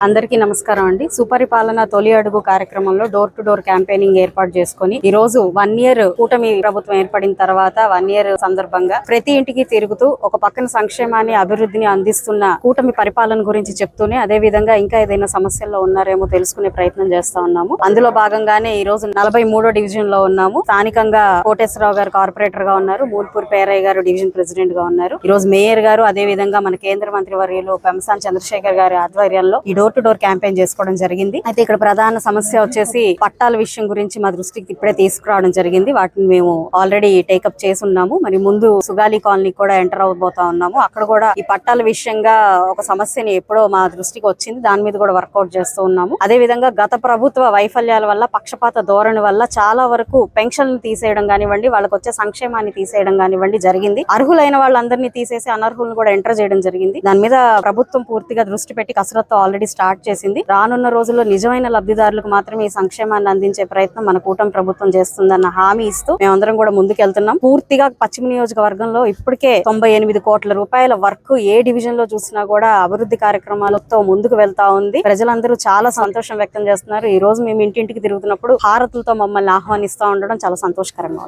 అందరికీ నమస్కారం అండి. సుపరిపాలన తొలి అడుగు కార్యక్రమంలో డోర్ టు డోర్ క్యాంపెయినింగ్ ఏర్పాటు చేసుకుని ఈ రోజు వన్ ఇయర్ కూటమి ప్రభుత్వం ఏర్పడిన తర్వాత వన్ ఇయర్ సందర్భంగా ప్రతి ఇంటికి తిరుగుతూ ఒక పక్కన సంక్షేమాన్ని అభివృద్ధిని అందిస్తున్న కూటమి పరిపాలన గురించి చెప్తూనే అదే విధంగా ఇంకా ఏదైనా సమస్యల్లో ఉన్నారేమో తెలుసుకునే ప్రయత్నం చేస్తా ఉన్నాము. అందులో భాగంగానే ఈ రోజు నలభై మూడో డివిజన్లో ఉన్నాము. స్థానికంగా కోటేశ్వరరావు గారు కార్పొరేటర్గా ఉన్నారు. మూల్పూర్ పేరయ్య గారు డివిజన్ ప్రెసిడెంట్గా ఉన్నారు. ఈ రోజు మేయర్ గారు అదే విధంగా మన కేంద్ర మంత్రి వర్యులు పెంసాన్ చంద్రశేఖర్ గారి ఆధ్వర్యంలో ఈ డోర్ టు డోర్ క్యాంపెయిన్ చేసుకోవడం జరిగింది. అయితే ఇక్కడ ప్రధాన సమస్య వచ్చేసి పట్టాల విషయం గురించి మా దృష్టికి ఇప్పుడే తీసుకురావడం జరిగింది. వాటిని మేము ఆల్రెడీ టేకప్ చేసి ఉన్నాము. మరి ముందు సుగాలి కాలనీ కూడా ఎంటర్ అవబోతా ఉన్నాము. అక్కడ కూడా ఈ పట్టాల విషయంగా ఒక సమస్యని ఎప్పుడో మా దృష్టికి వచ్చింది. దాని మీద కూడా వర్కౌట్ చేస్తూ ఉన్నాము. అదే విధంగా గత ప్రభుత్వ వైఫల్యాల వల్ల పక్షపాత ధోరణి వల్ల చాలా వరకు పెన్షన్లు తీసేయడం కానివ్వండి వాళ్ళకి వచ్చే సంక్షేమాన్ని తీసేయడం కానివ్వండి జరిగింది. అర్హులైన వాళ్ళందరినీ తీసేసి అనర్హులను కూడా ఎంటర్ చేయడం జరిగింది. దాని మీద ప్రభుత్వం పూర్తిగా దృష్టి పెట్టి కసరత్తు ఆల్రెడీ స్టార్ట్ చేసింది. రానున్న రోజుల్లో నిజమైన లబ్ధిదారులకు మాత్రమే ఈ సంక్షేమాన్ని అందించే ప్రయత్నం మన కూటమి ప్రభుత్వం చేస్తుందన్న హామీ ఇస్తూ మేమందరం కూడా ముందుకెళ్తున్నాం. పూర్తిగా పశ్చిమ నియోజకవర్గంలో ఇప్పటికే తొంభై ఎనిమిది కోట్ల రూపాయల వర్క్ ఏ డివిజన్లో చూసినా కూడా అభివృద్ధి కార్యక్రమాలతో ముందుకు వెళ్తా ఉంది. ప్రజలందరూ చాలా సంతోషం వ్యక్తం చేస్తున్నారు. ఈ రోజు మేము ఇంటింటికి తిరుగుతున్నప్పుడు హారతులతో మమ్మల్ని ఆహ్వానిస్తూ ఉండడం చాలా సంతోషకరంగా ఉంది.